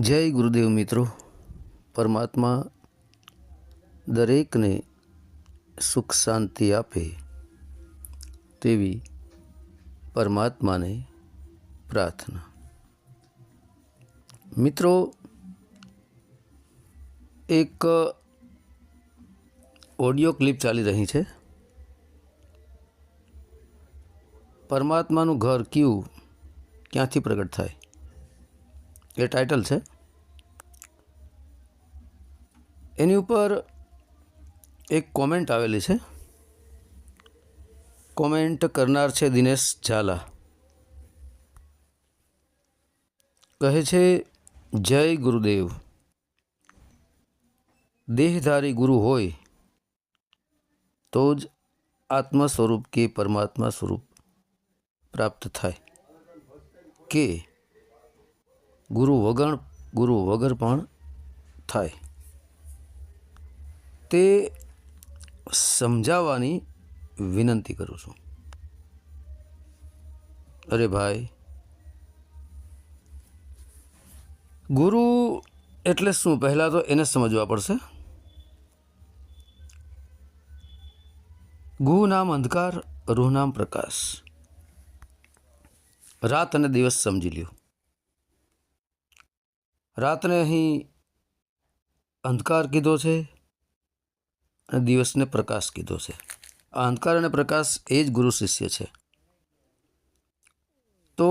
જય ગુરુદેવ મિત્રો. પરમાત્મા દરેકને સુખ શાંતિ આપે તેવી પરમાત્માને પ્રાર્થના. મિત્રો, એક ઓડિયો ક્લિપ ચાલી રહી છે. પરમાત્માનું ઘર કયું ક્યાંથી પ્રગટ થાય? એ ટાઇટલ છે. એની ઉપર એક કોમેન્ટ આવેલી છે. કોમેન્ટ કરનાર છે દિનેશ ઝાલા. કહે છે, જય ગુરુદેવ. દેહધારી ગુરુ હોય તો જ આત્મ સ્વરૂપ કે પરમાત્મા સ્વરૂપ પ્રાપ્ત થાય. કે ગુરુ વગર ગુરુ વગર પણ થાય. તે સમજાવવાની વિનંતી કરું છું. અરે ભાઈ, ગુરુ એટલે શું? પહેલાં તો એને સમજવા પડશે. ગુહ નામ અંધકાર, રૂહ નામ પ્રકાશ. રાત અને દિવસ સમજી લ્યો. રાતને અહીં અંધકાર કીધો છે અને દિવસને પ્રકાશ કીધો છે. આ અંધકાર અને પ્રકાશ એ જ ગુરુ શિષ્ય છે. તો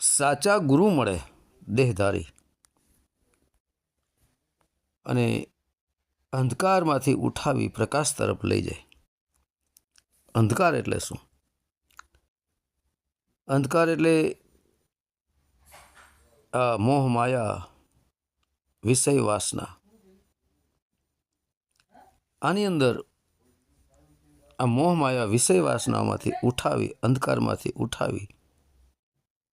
સાચા ગુરુ મળે દેહધારી અને અંધકારમાંથી ઉઠાવી પ્રકાશ તરફ લઈ જાય. અંધકાર એટલે શું? અંધકાર એટલે આ મોહ માયા, વિષય વાસના. આની અંદર આ મોહ માયા, વિષય વાસનામાંથી ઉઠાવી, અંધકારમાંથી ઉઠાવી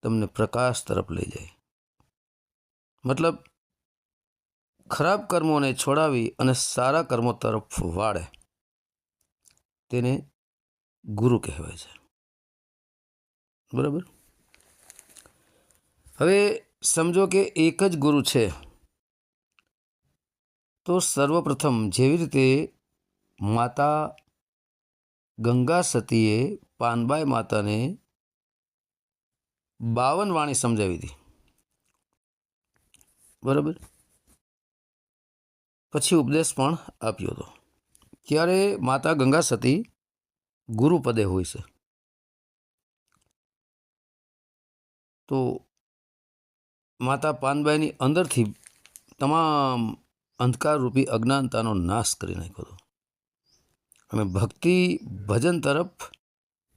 તમને પ્રકાશ તરફ લઈ જાય. મતલબ, ખરાબ કર્મોને છોડાવી અને સારા કર્મો તરફ વાળે તેને ગુરુ કહેવાય છે. બરાબર? હવે સમજો કે એક જ ગુરુ છે. તો સર્વપ્રથમ જેવી રીતે માતા ગંગા સતીએ પાનબાઈ માતાને બાવન વાણી સમજાવી હતી. બરાબર? પછી ઉપદેશ પણ આપ્યો હતો. ત્યારે માતા ગંગા સતી ગુરુપદે હોય છે. તો માતા પાનબાઈની અંદરથી તમામ અંધકારરૂપી અજ્ઞાનતાનો નાશ કરી નાખ્યો હતો. અને ભક્તિ ભજન તરફ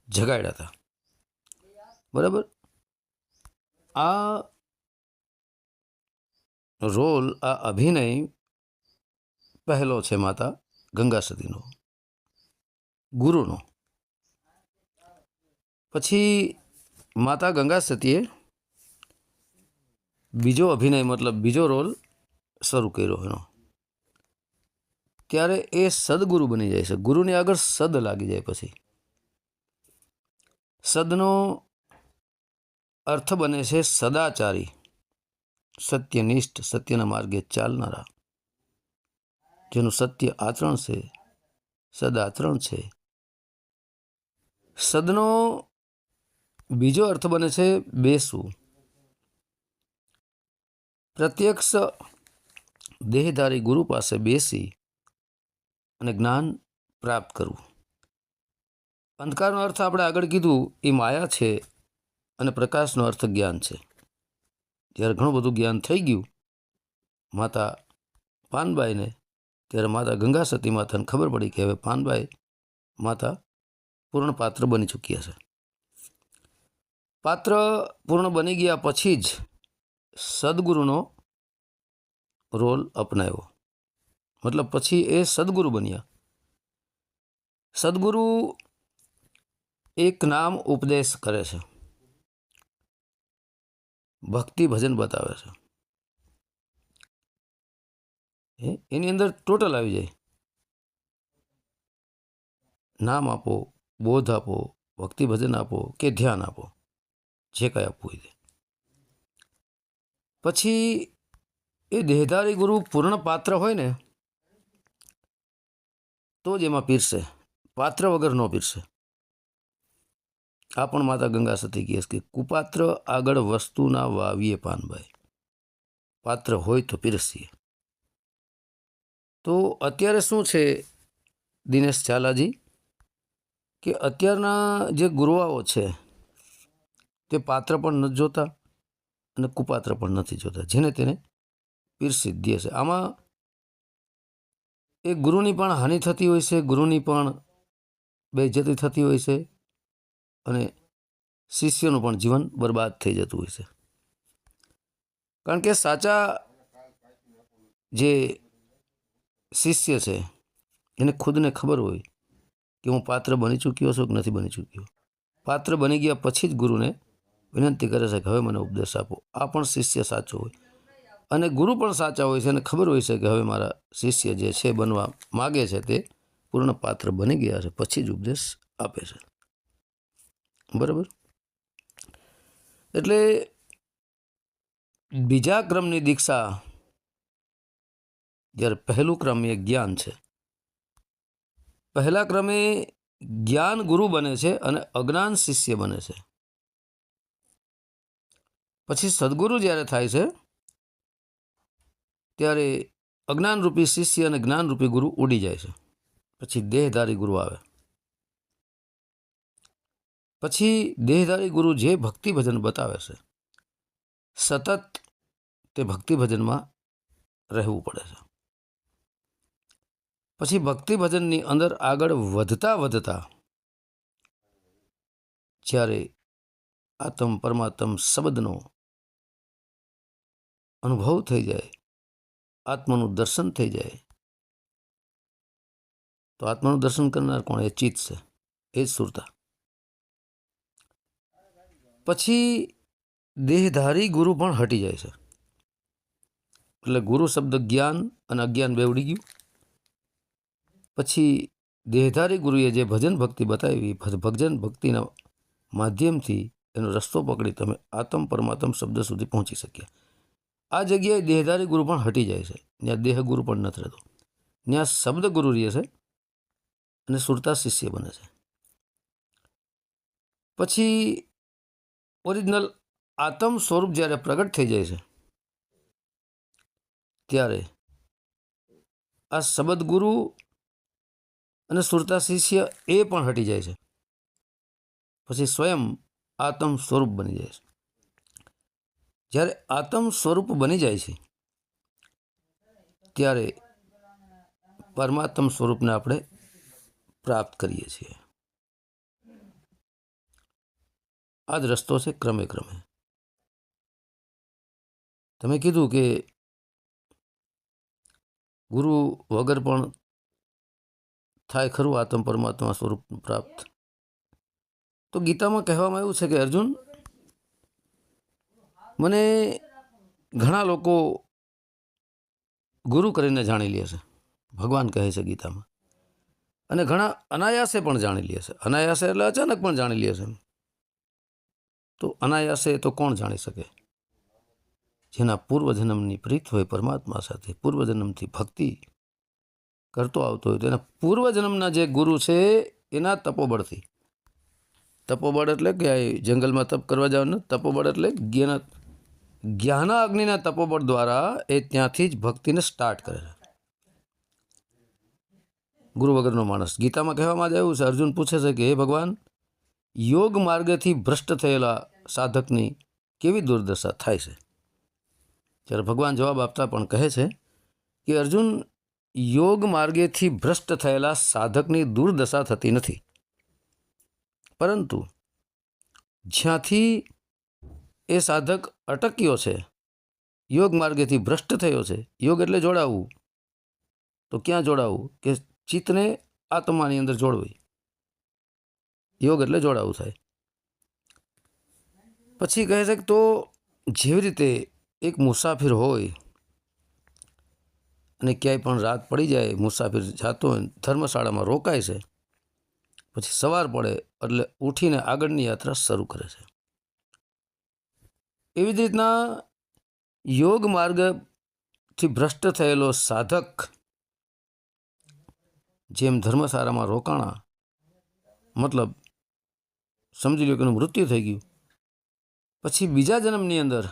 જગાડ્યા હતા. બરાબર? આ રોલ, આ અભિનય પહેલો છે માતા ગંગા સતીનો ગુરુનો. પછી માતા ગંગા સતીએ બીજો અભિનય મતલબ બીજો રોલ શરૂ કર્યો એનો. ત્યારે એ સદગુરુ બની જાય છે. ગુરુની આગળ સદ લાગી જાય પછી. સદનો અર્થ બને છે સદાચારી, સત્યનિષ્ઠ, સત્યના માર્ગે ચાલનારા. જેનું સત્ય આચરણ છે, સદાચરણ છે. સદનો બીજો અર્થ બને છે બેસવું. પ્રત્યક્ષ દેહધારી ગુરુ પાસે બેસી અને જ્ઞાન પ્રાપ્ત કરવું. અંધકારનો અર્થ આપણે આગળ કીધું, એ માયા છે અને પ્રકાશનો અર્થ જ્ઞાન છે. જ્યારે ઘણું બધું જ્ઞાન થઈ ગયું, માતા પાનબાઈને, ત્યારે માતા ગંગા સતી માતાને ખબર પડી કે હવે પાનબાઈ માતા પૂર્ણ પાત્ર બની ચૂક્યા છે. પાત્ર પૂર્ણ બની ગયા પછી જ સદગુરુનો રોલ અપનાવ્યો. મતલબ પછી એ સદગુરુ બન્યા. સદગુરુ એક નામ ઉપદેશ કરે છે. ભક્તિ ભજન બતાવે છે. એની અંદર ટોટલ આવી જાય. નામ આપો, બોધ આપો, ભક્તિ ભજન આપો કે ધ્યાન આપો, જે કાંઈ આપવું હોય તે. પછી એ દેહધારી ગુરુ પૂર્ણ પાત્ર હોય ને, તો જ એમાં પીરશે પાત્ર વગર ન પીરશે આ પણ માતા ગંગા સતી કહે છે કે, કુપાત્ર આગળ વસ્તુના વાવીએ પાનભાઈ. પાત્ર હોય તો પીરસીએ. તો અત્યારે શું છે દિનેશ ઝાલાજી? કે અત્યારના જે ગુરુવાઓ છે, તે પાત્ર પણ નથી જોતા? અને કુપાત્ર પણ નથી જોતા. જેને તેને પીર સિદ્ધિ હશે. આમાં એ ગુરુની પણ હાનિ થતી હોય છે, ગુરુની પણ બેઇજ્જતી થતી હોય છે અને શિષ્યનું પણ જીવન બરબાદ થઈ જતું હોય છે. કારણ કે સાચા જે શિષ્ય છે, એને ખુદને ખબર હોય કે હું પાત્ર બની ચૂક્યો છું કે નથી બની ચૂક્યો. પાત્ર બની ગયા પછી જ ગુરુને વિનંતી કરે છે કે હવે મને ઉપદેશ આપો. આ પણ શિષ્ય સાચો હોય. અને ગુરુ પણ સાચા હોય છે અને ખબર હોય છે કે હવે મારા શિષ્ય જે છે બનવા માગે છે તે પૂર્ણ પાત્ર બની ગયા છે. પછી જ ઉપદેશ આપે છે. બરાબર? એટલે બીજા ક્રમની દીક્ષા જ્યારે પહેલું ક્રમ એ જ્ઞાન છે. પહેલા ક્રમે જ્ઞાન ગુરુ બને છે અને અજ્ઞાન શિષ્ય બને છે. પછી સદગુરુ જ્યારે થાય છે, ત્યારે અજ્ઞાનરૂપી શિષ્ય અને જ્ઞાનરૂપી ગુરુ ઉડી જાય છે. પછી દેહધારી ગુરુ આવે. પછી દેહધારી ગુરુ જે ભક્તિ ભજન બતાવે છે, સતત તે ભક્તિ ભજનમાં રહેવું પડે છે. પછી ભક્તિ ભજનની અંદર આગળ વધતા વધતા જ્યારે આત્મ પરમાત્મ શબ્દનો અનુભવ થઈ જાય, આત્માનું દર્શન થઈ જાય. તો આત્માનું દર્શન કરનાર કોણ? એ ચિત્ત છે, એ જ સુરતા. પછી દેહધારી ગુરુ પણ હટી જાય છે. એટલે ગુરુ શબ્દ જ્ઞાન અને અજ્ઞાન બે ઉડી ગયું. પછી દેહધારી ગુરુએ જે ભજન ભક્તિ બતાવી ભજન ભક્તિના માધ્યમથી એનો રસ્તો પકડી, તમે આત્મ પરમાત્મ શબ્દ સુધી પહોંચી શક્યા. આ જગ્યાએ દેહધારી ગુરુ પણ હટી જાય છે. ત્યાં દેહ ગુરુ પણ નથી રહેતો. ત્યાં શબ્દ ગુરુ રહે છે અને સુરતા શિષ્ય બને છે. પછી ઓરિજિનલ આત્મ સ્વરૂપ જ્યારે પ્રગટ થઈ જાય છે, ત્યારે આ શબ્દ ગુરુ અને સુરતા શિષ્ય એ પણ હટી જાય છે. પછી સ્વયં આત્મ સ્વરૂપ બની જાય છે. જ્યારે આત્મ સ્વરૂપ બની જાય છે, ત્યારે પરમાત્મ સ્વરૂપને આપણે પ્રાપ્ત કરીએ છીએ. આ જ રસ્તો છે ક્રમે ક્રમે. તમે કીધું કે ગુરુ વગર પણ થાય ખરું આત્મ પરમાત્મા સ્વરૂપ પ્રાપ્ત. તો ગીતામાં કહેવામાં આવ્યું છે કે અર્જુન મને ઘણા લોકો ગુરુ કરીને જાણી લે છે. ભગવાન કહે છે ગીતામાં. અને ઘણા અનાયાસે પણ જાણી લે છે. અનાયાસે એટલે અચાનક પણ જાણી લે છે. તો અનાયાસે તો કોણ જાણી શકે? જેના પૂર્વજન્મની પ્રીત હોય પરમાત્મા સાથે, પૂર્વજન્મથી ભક્તિ કરતો આવતો હોય તો એના પૂર્વજન્મના જે ગુરુ છે, એના તપોબળથી. તપોબળ એટલે કે જંગલમાં તપ કરવા જવાનું, તપોબળ એટલે જ્ઞાન જ્ઞાન અગ્નિના તપોબળ દ્વારા એ ત્યાંથી જ ભક્તિને સ્ટાર્ટ કરે છે. ગુરુ વગરનો માણસ. ગીતામાં કહેવામાં જ આવ્યું છે, અર્જુન પૂછે છે કે, હે ભગવાન, યોગ માર્ગથી ભ્રષ્ટ થયેલા સાધકની કેવી દુર્દશા થાય છે? ત્યારે ભગવાન જવાબ આપતા પણ કહે છે કે, અર્જુન, યોગ માર્ગેથી ભ્રષ્ટ થયેલા સાધકની દુર્દશા થતી નથી. પરંતુ જ્યાંથી એ સાધક અટક્યો છે. યોગ માર્ગેથી ભ્રષ્ટ થયો છે. યોગ એટલે જોડાવવું. તો ક્યાં જોડાવવું કે ચિત્તને આત્માની અંદર જોડવી. યોગ એટલે જોડાવું થાય. પછી કહે છે કે તો જેવી રીતે એક મુસાફિર હોય અને ક્યાંય પણ રાત પડી જાય, મુસાફિર જાતો હોય, ધર્મશાળામાં રોકાય છે, પછી સવાર પડે એટલે ઉઠીને આગળની યાત્રા શરૂ કરે છે. એવી જ રીતના યોગ માર્ગથી ભ્રષ્ટ થયેલો સાધક, જેમ ધર્મશાળામાં રોકાણા, મતલબ સમજી લો કે એનું મૃત્યુ થઈ ગયું. પછી બીજા જન્મની અંદર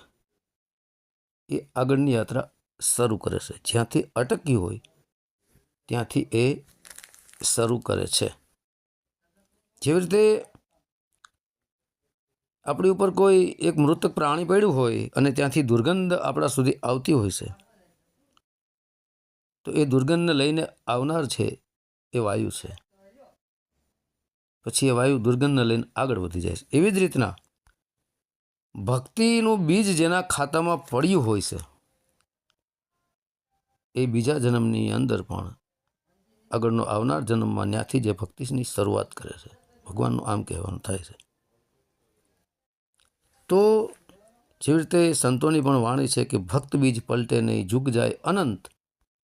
એ આગળની યાત્રા શરૂ કરે છે. જ્યાંથી અટક્યું હોય, ત્યાંથી એ શરૂ કરે છે. જેવી રીતે આપણી ઉપર કોઈ એક મૃતક પ્રાણી પડ્યું હોય અને ત્યાંથી દુર્ગંધ આપણા સુધી આવતી હોય છે. તો એ દુર્ગંધને લઈને આવનાર છે એ વાયુ છે. પછી એ વાયુ દુર્ગંધને લઈને આગળ વધી જાય છે. એવી જ રીતના ભક્તિનું બીજ જેના ખાતામાં પડ્યું હોય છે, એ બીજા જન્મની અંદર પણ આગળનો આવનાર જન્મમાં ત્યાંથી જે ભક્તિની શરૂઆત કરે છે, ભગવાનનું આમ કહેવાનું થાય છે. તો જેવી રીતે સંતોની પણ વાણી છે કે ભક્ત બીજ પલટે નહીં, જુગ જાય અનંત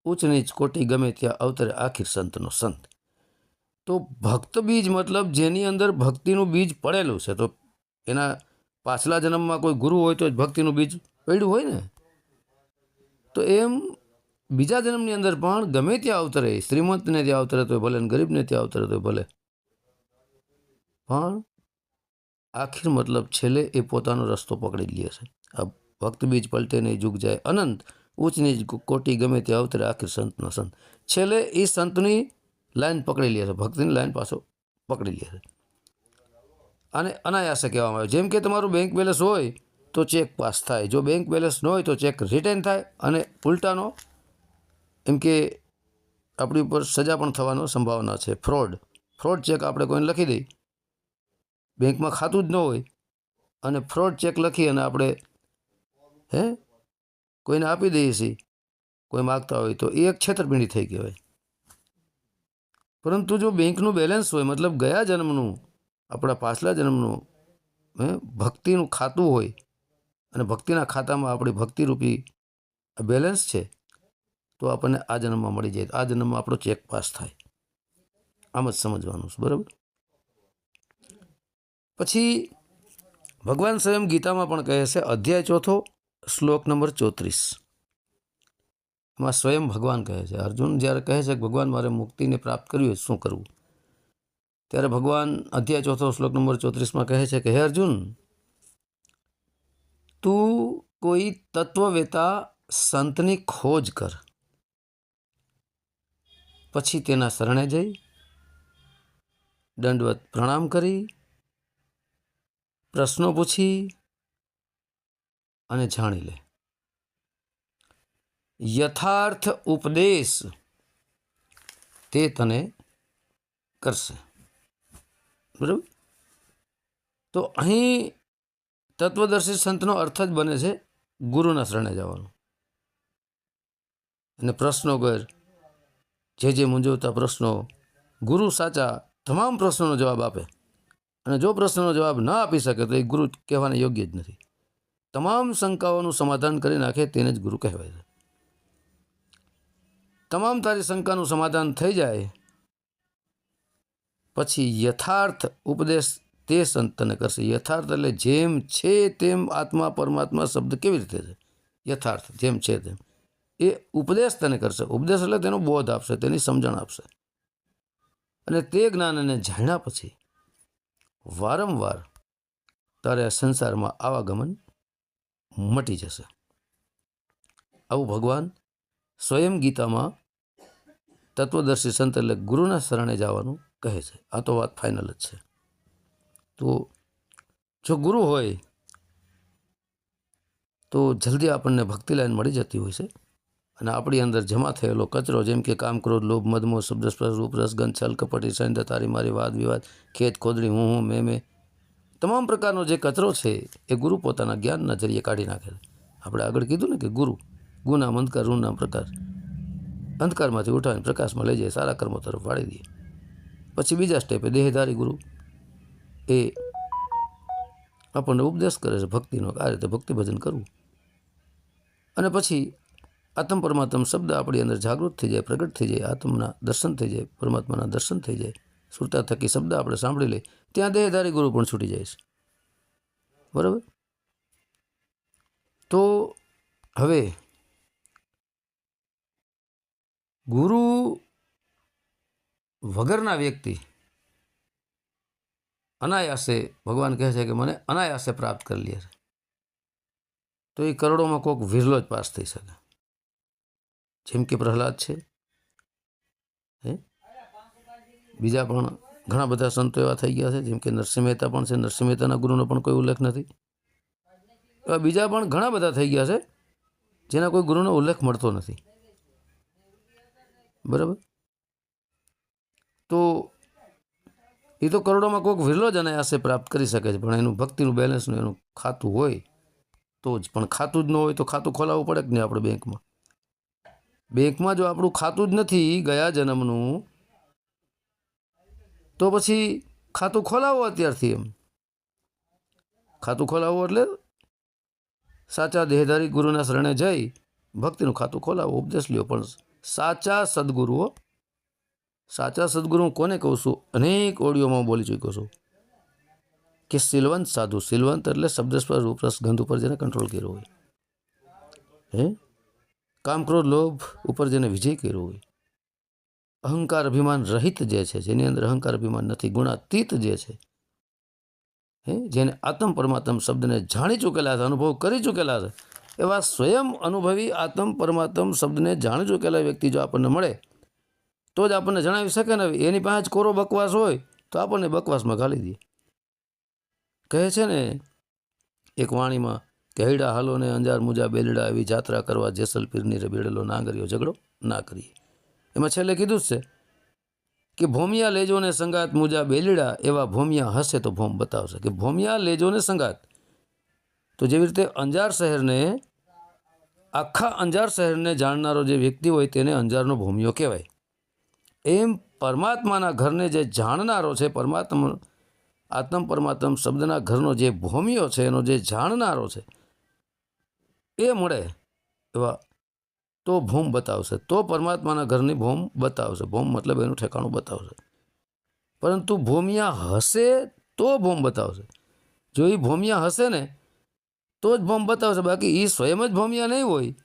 ઉચ્ચ નીચ કોટી ગમે ત્યાં અવતરે આખીર સંતનો સંત. તો ભક્ત બીજ મતલબ જેની અંદર ભક્તિનું બીજ પડેલું છે. તો એના પાછલા જન્મમાં કોઈ ગુરુ હોય તો જ ભક્તિનું બીજ પડ્યું હોય ને? તો એમ બીજા જન્મની અંદર પણ ગમે ત્યાં અવતરે, શ્રીમંતને ત્યાં અવતરે તો ભલે ને ગરીબને ત્યાં અવતરે તો ભલે. પણ આખિર મતલબ છેલ્લે એ પોતાનો રસ્તો પકડી લે છે. આ ભક્ત બીજ પલટે નહીં જુગ જાય. અનંત નીચ કોટી ગમે તે અવતરે આખી સંતનો સંત. છેલ્લે એ સંતની લાઈન પકડી લે છે. ભક્તિની લાઈન પાછો પકડી લે છે. અને અનાયાસે કહેવામાં આવે જેમ કે તમારું બેંક બેલેન્સ હોય તો ચેક પાસ થાય. જો બેંક બેલેન્સ ન હોય તો ચેક રિટર્ન થાય. અને ઉલટાનો એમ કે આપણી ઉપર સજા પણ થવાનો સંભાવના છે. ફ્રોડ. ફ્રોડ ચેક આપણે કોઈને લખી દઈ બેંકમાં ખાતું જ ન હોય અને ફ્રોડ ચેક લખી અને આપણે, હે? કોઈને આપી દઈએ છીએ, કોઈ માગતા હોય તો એ એક છેતરપિંડી થઈ કહેવાય પરંતુ જો બેંકનું બેલેન્સ હોય, મતલબ ગયા જન્મનું, આપણા પાછલા જન્મનું, હે? ભક્તિનું ખાતું હોય અને ભક્તિના ખાતામાં આપણી ભક્તિરૂપી બેલેન્સ છે, તો આપણને આ જન્મમાં મળી જાય, આ જન્મમાં આપણો ચેક પાસ થાય. આમ જ સમજવાનું છે, બરાબર? પછી ભગવાન સ્વયં ગીતામાં પણ કહે છે, અધ્યાય ચોથો શ્લોક નંબર ચોત્રીસ. એમાં સ્વયં ભગવાન કહે છે. અર્જુન જ્યારે કહે છે કે ભગવાન મારે મુક્તિને પ્રાપ્ત કરવી હોય શું કરવું? ત્યારે ભગવાન અધ્યાય ચોથો શ્લોક નંબર ચોત્રીસમાં કહે છે કે, હે અર્જુન, તું કોઈ તત્વવેતા સંતની ખોજ કર. પછી તેના શરણે જઈ, દંડવત પ્રણામ કરી પ્રશ્નો પૂછી અને જાણી લે. યથાર્થ ઉપદેશ તે તને કરશે. બરાબર? તો અહીં તત્વદર્શી સંતનો અર્થ જ બને છે ગુરુના શરણે જવાનું. અને પ્રશ્નો કર જે જે મૂંઝવતા પ્રશ્નો ગુરુ સાચા તમામ પ્રશ્નોનો જવાબ આપે. અને જો પ્રશ્નનો જવાબ ન આપી શકે તો એ ગુરુ કહેવાને યોગ્ય જ નથી. તમામ શંકાઓનું સમાધાન કરી નાખે તેને જ ગુરુ કહેવાય છે. તમામ તારી શંકાનું સમાધાન થઈ જાય, પછી યથાર્થ ઉપદેશ તે સંત તને કરશે. યથાર્થ એટલે જેમ છે તેમ આત્મા પરમાત્મા શબ્દ કેવી રીતે છે? યથાર્થ, જેમ છે તેમ. એ ઉપદેશ તને કરશે. ઉપદેશ એટલે તેનો બોધ આપશે, તેની સમજણ આપશે. અને તે જ્ઞાનને જાણ્યા પછી વારંવાર તારે સંસારમાં આવાગમન મટી જશે. આવું ભગવાન સ્વયં ગીતામાં તત્વદર્શી સંત એટલે ગુરુના શરણે જવાનું કહે છે. આ તો વાત ફાઇનલ જ છે. તો જો ગુરુ હોય તો જલ્દી આપણને ભક્તિ લાઈન મળી જતી હોય છે. અને આપણી અંદર જમા થયેલો કચરો, જેમ કે કામ, ક્રોધ, લોભ, મદમો શબ્દસ્પર્શ રૂપરસ ગંધ, છલ, કપટી, સંદ, તારી મારી વાદ વિવાદ ખેત ખોદડી હું હું, મેં મેં, તમામ પ્રકારનો જે કચરો છે, એ ગુરુ પોતાના જ્ઞાનના જરીએ કાઢી નાખે છે આપણે આગળ કીધું ને કે ગુરુ, ગુના અંધકાર ઋણના પ્રકાર. અંધકારમાંથી ઉઠાવીને પ્રકાશમાં લઈ જાય, સારા કર્મો તરફ વાળી દે. પછી બીજા સ્ટેપે દેહધારી ગુરુ. એ આપણને ઉપદેશ કરે છે, ભક્તિનો, આ રીતે ભક્તિ ભજન કરવું. અને પછી આત્મ પરમાત્મ શબ્દ આપણી અંદર જાગૃત થઈ જાય, પ્રગટ થઈ જાય, આત્મના દર્શન થઈ જાય, પરમાત્માના દર્શન થઈ જાય. સુરતા થકી શબ્દ આપણે સાંભળી લઈએ, ત્યાં દેહધારી ગુરુ પણ છૂટી જાય છે. બરાબર? તો હવે ગુરુ વગરના વ્યક્તિ અનાયાસે, ભગવાન કહે છે કે મને અનાયાસે પ્રાપ્ત કરી લે છે. તો એ કરોડોમાં કોઈક વિરલો જ પાસ થઈ શકે. જેમ કે પ્રહલાદ છે, હે? બીજા પણ ઘણા બધા સંતો એવા થઈ ગયા છે, જેમ કે નરસિંહ મહેતા પણ છે. નરસિંહ મહેતાના ગુરુનો પણ કોઈ ઉલ્લેખ નથી. એવા બીજા પણ ઘણા બધા થઈ ગયા છે, જેના કોઈ ગુરુનો ઉલ્લેખ મળતો નથી. બરાબર? તો એ તો કરોડોમાં કોઈક વિરલો જ અનાયાસે પ્રાપ્ત કરી શકે છે, પણ એનું ભક્તિનું બેલેન્સનું એનું ખાતું હોય તો જ. પણ ખાતું જ ન હોય તો ખાતું ખોલાવવું પડે કે નહીં આપણે બેંકમાં? બેંકમાં જો આપણું ખાતું જ નથી ગયા જન્મનું, તો પછી ખાતું ખોલાવો અત્યારથી એમ. ખાતું ખોલાવવું એટલે સાચા દેહધારી ગુરુના શરણે જઈ ભક્તિનું ખાતું ખોલાવો, ઉપદેશ લ્યો. પણ સાચા સદગુરુઓ, સાચા સદગુરુ હું કોને કહું છું? અનેક ઓડિયોમાં બોલી ચૂક્યો છું કે સિલવંત સાધુ, સિલવંત એટલે શબ્દ સ્પર્શ રૂપરસ ગંધ ઉપર જેને કંટ્રોલ કર્યો હોય. હે? કામ ક્રોધ લોભ ઉપર જેને વિજય કર્યો હોય. અહંકાર અભિમાન રહિત જે છે, જેની અંદર અહંકાર અભિમાન નથી, ગુણાતીત જે છે, હે, જેને આત્મ પરમાત્મ શબ્દને જાણી ચૂકેલા છે, અનુભવ કરી ચૂકેલા છે, એવા સ્વયં અનુભવી આત્મ પરમાત્મ શબ્દને જાણી ચૂકેલા વ્યક્તિ જો આપણને મળે, તો જ આપણને જણાવી શકે ને, એની પાસે કોરો બકવાસ હોય, તો આપણને બકવાસમાં ઘાલી દે. કહે છે ને, એક વાણીમાં કે હાલોને અંજાર મુજા બેલડા એવી જાત્રા કરવા જેસલપીરની રે બેડેલો ના કર્યો ઝઘડો ના કરીએ. એમાં છેલ્લે કીધું જ છે કે ભોમિયા લેજો ને સંગાત મુજા બેલડા, એવા ભોમિયા હશે તો ભોમ બતાવશે. કે ભોમિયા લેજો ને સંગાત. તો જેવી રીતે અંજાર શહેરને, આખા અંજાર શહેરને જાણનારો જે વ્યક્તિ હોય તેને અંજારનો ભોમિયો કહેવાય. એમ પરમાત્માના ઘરને જે જાણનારો છે, પરમાત્મા, આત્મ પરમાત્મ શબ્દના ઘરનો જે ભોમિયો છે, એનો જે જાણનારો છે એ મળે એવા. તો ભૂમ બતાવશે. તો પરમાત્માના ઘરની ભૂમ બતાવશે. ભૂમ મતલબ એનું ઠેકાણું બતાવશે. પરંતુ ભૂમિયા હશે તો ભૂમ બતાવશે. જો એ ભૂમિયા હશે ને, તો જ ભૂમ બતાવશે. બાકી એ સ્વયં જ ભૂમિયા નહીં હોય,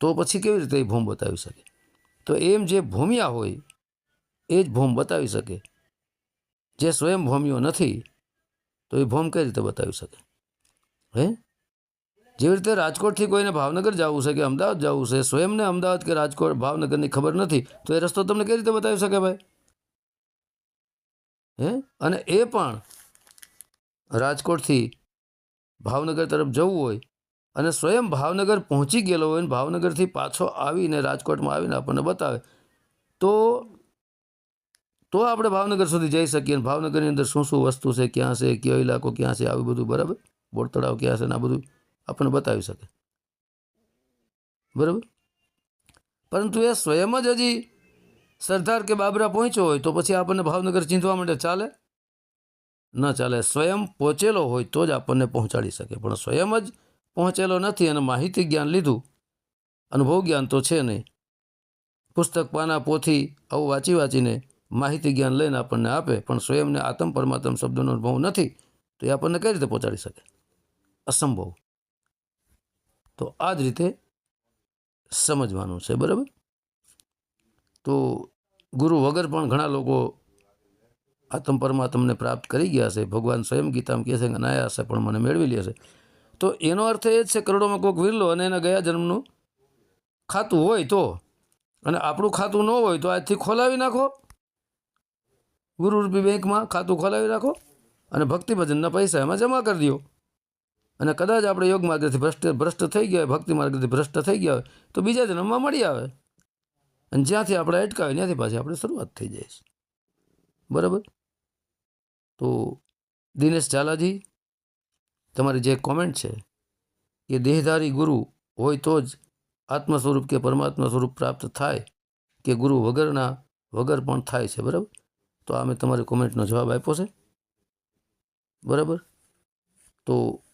તો પછી કેવી રીતે એ ભૂમ બતાવી શકે? તો એમ જે ભૂમિયા હોય, એ જ ભૂમ બતાવી શકે. જે સ્વયં ભૂમિયો નથી, તો એ ભૂમ કઈ રીતે બતાવી શકે? હે? જેવી રીતે રાજકોટથી કોઈને ભાવનગર જવું છે કે અમદાવાદ જવું છે, સ્વયંને અમદાવાદ કે રાજકોટ ભાવનગરની ખબર નથી, તો એ રસ્તો તમને કઈ રીતે બતાવી શકે ભાઈ? હે? અને એ પણ રાજકોટથી ભાવનગર તરફ જવું હોય અને સ્વયં ભાવનગર પહોંચી ગયેલો હોય અને ભાવનગરથી પાછો આવીને રાજકોટમાં આવીને આપણને બતાવે, તો તો આપણે ભાવનગર સુધી જઈ શકીએ અને ભાવનગરની અંદર શું શું વસ્તુ છે, ક્યાં છે, કયો ઇલાકો ક્યાં છે, આવું બધું બરાબર? બોટ તળાવ ક્યાં છે ને આ બધું? આપણને બતાવી શકે. બરાબર? પરંતુ એ સ્વયં જ હજી સરદાર કે બાબરા પહોંચ્યો હોય તો પછી આપણને ભાવનગર ચીંધવા માટે ચાલે? ન ચાલે. સ્વયં પહોંચેલો હોય તો જ આપણને પહોંચાડી શકે. પણ સ્વયં જ પહોંચેલો નથી અને માહિતી જ્ઞાન લીધું, અનુભવ જ્ઞાન તો છે નહીં. પુસ્તક પાના પોથી આવું વાંચી વાંચીને માહિતી જ્ઞાન લઈને આપણને આપે, પણ સ્વયંને આત્મ પરમાત્મ શબ્દનો અનુભવ નથી, તો એ આપણને કઈ રીતે પહોંચાડી શકે? અસંભવ. તો આ જ રીતે સમજવાનું છે, બરાબર? તો ગુરુ વગર પણ ઘણા લોકો આત્મ પરમાત્મને પ્રાપ્ત કરી ગયા છે, ભગવાન સ્વયં ગીતામાં કહે છે કે અનાયાસે પણ મને મેળવી લે છે તો એનો અર્થ એ જ છે, કરોડોમાં કોઈક વિરલો અને એના ગયા જન્મનું ખાતું હોય તો, અને આપણું ખાતું ન હોય તો આજથી ખોલાવી નાખો. ગુરુરૂપી બેંકમાં ખાતું ખોલાવી રાખો અને ભક્તિ ભજનના પૈસા એમાં જમા કરી દો. અને કદાચ આપણે યોગ માર્ગથી ભ્રષ્ટ ભ્રષ્ટ થઈ ગયા હોય, ભક્તિ માર્ગથી ભ્રષ્ટ થઈ ગયા હોય, તો બીજા જન્મમાં મળી આવે. અને જ્યાંથી આપણે અટકાવે ત્યાંથી પાછી આપણે શરૂઆત થઈ જાય છે. બરાબર? તો દિનેશ ઝાલાજી, તમારી જે કોમેન્ટ છે કે દેહધારી ગુરુ હોય તો જ આત્મ સ્વરૂપ કે પરમાત્મા સ્વરૂપ પ્રાપ્ત થાય કે ગુરુ વગરના વગર પણ થાય છે, બરાબર? તો આ મેં તમારી કોમેન્ટનો જવાબ આપ્યો છે. બરાબર? તો